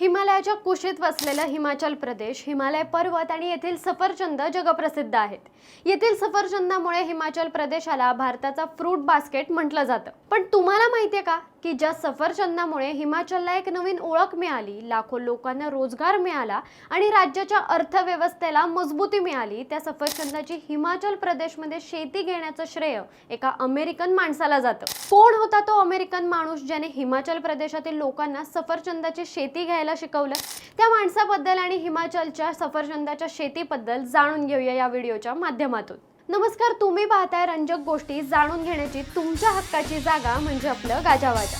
हिमालयाच्या कुशीत वसलेलं हिमाचल प्रदेश हिमालय पर्वत आणि येथील सफरचंद जगप्रसिद्ध आहेत. येथील सफरचंदामुळे हिमाचल प्रदेशाला भारताचा फ्रूट बास्केट म्हटलं जातं. पण तुम्हाला माहितीये का? की ज्या सफरचंदामुळे हिमाचलला एक नवीन ओळख मिळाली लाखो लोकांना रोजगार मिळाला आणि राज्याच्या अर्थव्यवस्थेला मजबूती मिळाली त्या सफरचंदाची हिमाचल प्रदेशमध्ये शेती घेण्याचं श्रेय एका अमेरिकन माणसाला जातं. कोण होता तो अमेरिकन माणूस ज्याने हिमाचल प्रदेशातील लोकांना सफरचंदाची शेती घ्यायला शिकवलं? त्या माणसाबद्दल आणि हिमाचलच्या सफरचंदाच्या शेतीबद्दल जाणून घेऊया या व्हिडिओच्या माध्यमातून. नमस्कार तुम्ही पाहताय रंजक गोष्टी. जाणून घेण्याची तुमच्या हक्काची जागा म्हणजे आपलं गाजावाजा.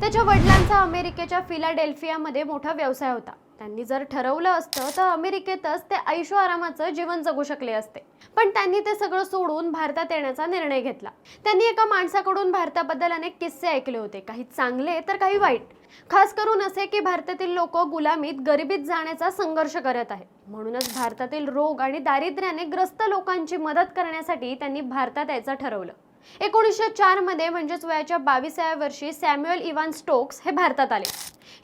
त्याच्या वडिलांचा अमेरिकेच्या फिलाडेल्फियामध्ये मोठा व्यवसाय होता. त्यांनी जर ठरवलं असतं तर अमेरिकेतच ते ऐशो आरामाचं जीवन जगू शकले असते. पण त्यांनी ते सगळं सोडून भारतात येण्याचा निर्णय घेतला. त्यांनी एका माणसाकडून भारताबद्दल अनेक किस्से ऐकले होते. काही चांगले तर काही वाईट. खास करून असे की भारतातील लोक गुलामीत गरिबीत जाण्याचा संघर्ष करत आहेत. म्हणूनच भारतातील रोग आणि दारिद्र्याने ग्रस्त लोकांची मदत करण्यासाठी त्यांनी भारतात यायचं ठरवलं. एकोणीसशे चारमध्ये म्हणजेच वयाच्या बावीसाव्या वर्षी सॅम्युअल इव्हान स्टोक्स हे भारतात आले.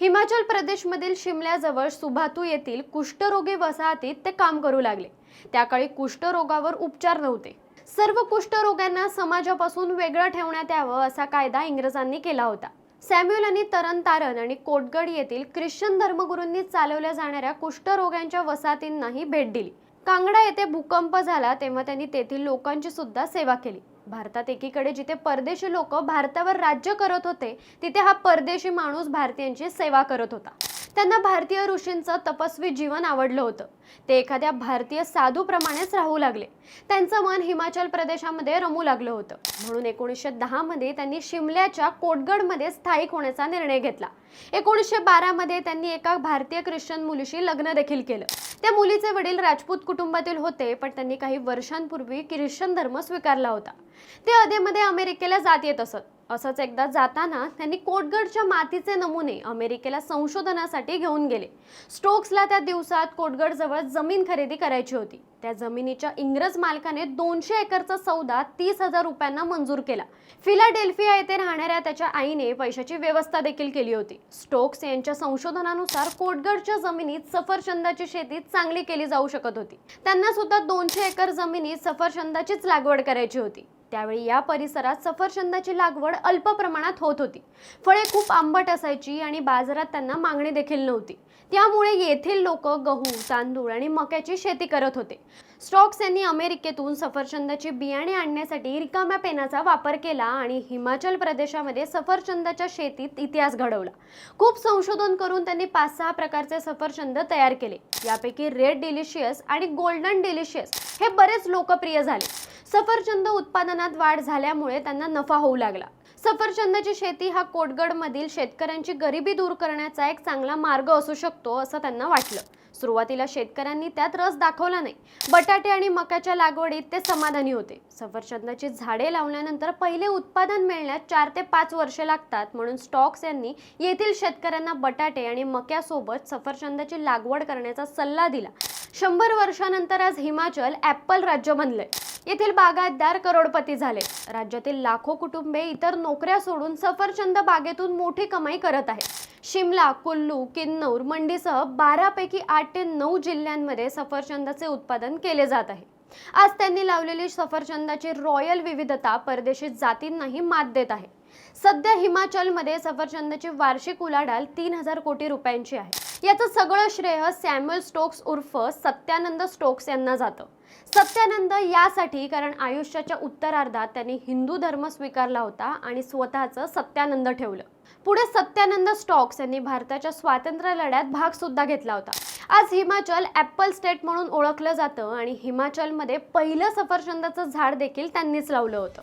हिमाचल प्रदेशमधील शिमल्याजवळ सुभातू येथील कुष्ठरोगी वसाहतीत ते काम करू लागले. त्याकाळी कुष्ठरोगावर उपचार नव्हते. सर्व कुष्ठरोग्यांना समाजापासून वेगळं ठेवण्यात यावं असा कायदा इंग्रजांनी केला होता. सॅम्युअल आणि तरण तारण आणि कोटगड येथील ख्रिश्चन धर्मगुरूंनी चालवल्या जाणाऱ्या कुष्ठरोग्यांच्या वसाहतींनाही भेट दिली. कांगडा येथे भूकंप झाला तेव्हा त्यांनी तेथील लोकांची सुद्धा सेवा केली. भारतात एकीकडे जिथे परदेशी लोक भारतावर राज्य करत होते तिथे हा परदेशी माणूस भारतीयांची सेवा करत होता. त्यांना भारतीय ऋषींचं तपस्वी जीवन आवडलं होतं. ते एखाद्या भारतीय साधूप्रमाणेच राहू लागले. त्यांचं मन हिमाचल प्रदेशामध्ये रमू लागलं होतं. म्हणून एकोणीसशे दहामध्ये त्यांनी शिमल्याच्या कोटगडमध्ये स्थायिक होण्याचा निर्णय घेतला. एकोणीसशे बारामध्ये त्यांनी एका भारतीय ख्रिश्चन मुलीशी लग्न देखील केलं. त्या मुलीचे वडील राजपूत कुटुंबातील होते पण त्यांनी काही वर्षांपूर्वी ख्रिश्चन धर्म स्वीकारला होता. ते अधेमध्ये अमेरिकेला जात येत असत. असंच एकदा जाताना त्यांनी कोटगडच्या मातीचे नमुने अमेरिकेला संशोधनासाठी घेऊन गेले. स्टोक्सला त्या दिवसात कोटगडजवळ जमीन खरेदी करायची होती. त्या जमिनीच्या इंग्रज मालकाने दोनशे एकरचा सौदा तीस हजार रुपयांना मंजूर केला. फिलाडेल्फिया येथे राहणाऱ्या त्याच्या आईने पैशाची व्यवस्था देखील केली होती. स्टोक्स यांच्या संशोधनानुसार कोटगडच्या जमिनीत सफरचंदाची शेती चांगली केली जाऊ शकत होती. त्यांना सुद्धा दोनशे एकर जमिनीत सफरचंदाचीच लागवड करायची होती. त्यावेळी या परिसरात सफरचंदाची लागवड अल्प प्रमाणात होत होती. फळे खूप आंबट असायची आणि बाजारात त्यांना मागणी देखील नव्हती. त्यामुळे येथील लोक गहू तांदूळ आणि मक्याची शेती करत होते. स्टॉक्स यांनी अमेरिकेतून सफरचंदाची बियाणे आणण्यासाठी रिकाम्या पेनाचा वापर केला आणि हिमाचल प्रदेशामध्ये सफरचंदाच्या शेतीत इतिहास घडवला. खूप संशोधन करून त्यांनी पाच सहा प्रकारचे सफरचंद तयार केले. यापैकी रेड डिलिशियस आणि गोल्डन डिलिशियस हे बरेच लोकप्रिय झाले. सफरचंद उत्पादनात वाढ झाल्यामुळे त्यांना नफा होऊ लागला. सफरचंदाची शेती हा कोटगडमधील शेतकऱ्यांची गरिबी दूर करण्याचा एक चांगला मार्ग असू शकतो असं त्यांना वाटलं. सुरुवातीला शेतकऱ्यांनी त्यात रस दाखवला नाही. बटाटे आणि मकाच्या लागवडीत ते समाधानी होते. सफरचंदाची झाडे लावल्यानंतर पहिले उत्पादन मिळण्यात चार ते पाच वर्षे लागतात म्हणून स्टॉक्स यांनी येथील शेतकऱ्यांना बटाटे आणि मक्यासोबत सफरचंदाची लागवड करण्याचा सल्ला दिला. शंभर वर्षानंतर आज हिमाचल ॲपल राज्य बनलंय. येथील बागायतदार करोडपती झाले. राज्यातील लाखो कुटुंबे इतर नोकऱ्या सोडून सफरचंद बागेतून मोठी कमाई करत आहेत. शिमला कुल्लू किन्नौर मंडीसह बारापैकी आठ ते नऊ जिल्ह्यांमध्ये सफरचंदाचे उत्पादन केले जात आहे. आज त्यांनी लावलेली सफरचंदाची रॉयल विविधता परदेशी जातींनाही मात देत आहे. सध्या हिमाचलमध्ये सफरचंदाची वार्षिक उलाढाल तीन हजार कोटी रुपयांची आहे. याचं सगळं श्रेय सॅम्युअल स्टोक्स उर्फ सत्यानंद स्टोक्स यांना जातं. सत्यानंद यासाठी कारण आयुष्याच्या उत्तरार्धात त्यांनी हिंदू धर्म स्वीकारला होता आणि स्वतःचं सत्यानंद ठेवलं. पुढे सत्यानंद स्टॉक्स यांनी भारताच्या स्वातंत्र्य लढ्यात भाग सुद्धा घेतला होता. आज हिमाचल ॲपल स्टेट म्हणून ओळखलं जातं आणि हिमाचलमध्ये पहिलं सफरचंदाचं झाड देखील त्यांनीच लावलं होतं.